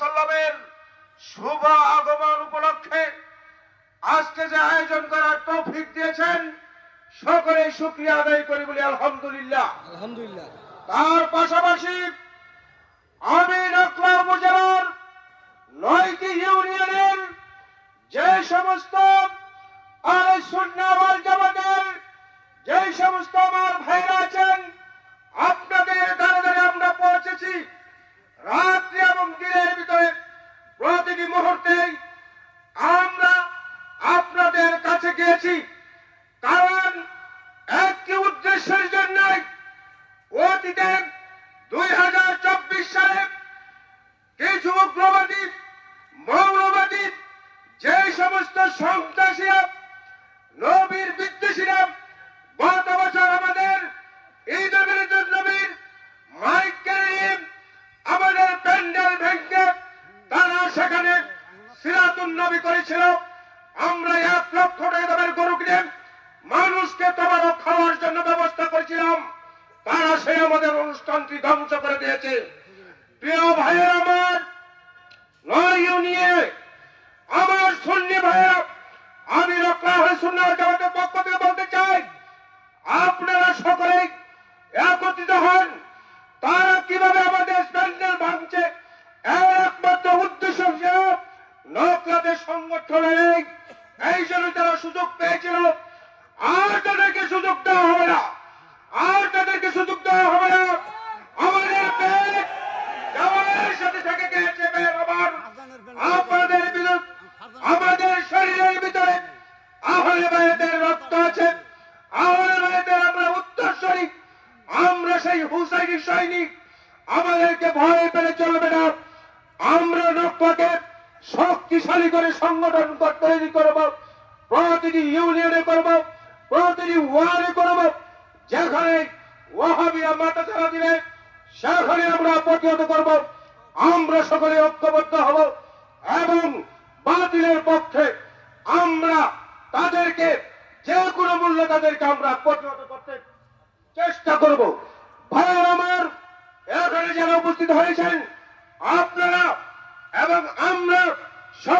সাল্লামের শুভ আগমন উপলক্ষে আজকে যে আয়োজন করার তৌফিক দিয়েছেন সকলে শুক্রিয়া আদায় করি বলি আলহামদুলিল্লাহ। আলহামদুলিল্লাহ। তার পাশাপাশি আমি নকলা উপজেলার নয়টি ইউনিয়নের যে সমস্ত আর সুন্নাওয়াল জামাতের যে সমস্ত আমার গিয়েছি কারণ একটি উদ্দেশ্যের জন্যই অতীতে দুই হাজার চব্বিশ সালে কিছু উগ্রবাদী, মৌলবাদী, যে সমস্ত সন্ত্রাসীরা, নবীর বিদ্বেষীরা গত বছর আমাদের ঈদ মিলিদুল নবীর মাইক নিয়ে আমাদের প্যান্ডেল ভেঙে তারা সেখানে সিরাতুন নবী করেছিল। আমরা এক লক্ষ টাকা দামের গরু কিনে মানুষকে তোমার খাওয়ার জন্য ব্যবস্থা করেছিলাম। তারা সেই আমাদের অনুষ্ঠানটি ধ্বংস করে দিয়েছে। প্রিয় ভাইয়ের আমার, নয় ইউনিয়ে আমার সুন্নি ভাইয়েরা, আমি রক্ষা হয়ে সুন্নার জামাতের পক্ষ থেকে বলতে চাই, আপনারা সকলেই একত্রিত হন। তারা কীভাবে আমাদের প্যান্ডেল ভাঙছে, এর একমাত্র উদ্দেশ্য ছিল নকলাদের সংগঠনে নেই এই জন্য তারা সুযোগ পেয়েছিল, আর তাদেরকে সুযোগ দেওয়া হবে না। আর তাদেরকে সুযোগ দেওয়া হবে না। আমাদের সাথে থেকে গেছে বের আমার আপনাদের আমাদের শরীরের ভিতরে আহলে বাইতের রক্ত আছে। আহলে বাইতের আমরা উত্তরসূরি। আমরা সেই হুসাইনি সৈনিক। আমাদেরকে ভয় পেলে চলবে না। আমরা নকলাকে শক্তিশালী করে সংগঠন তৈরি করব, প্রতিটি ইউনিয়নে করব, প্রতিটি ওয়ার্ডে করব, যেখানে ওয়াহাবিয়া মাথা চারা দিবে, সেখানে আমরা প্রতিহত করব, আমরা সকলে ঐক্যবদ্ধ হব এবং বাতিলের পক্ষে আমরা তাদেরকে যে কোনো মূল্যে তাদেরকে আমরা প্রতিহত করতে চেষ্টা করব। ভাইয়ের আমার, এখানে যারা উপস্থিত হয়েছেন, আপনারা এবং আমরা সকল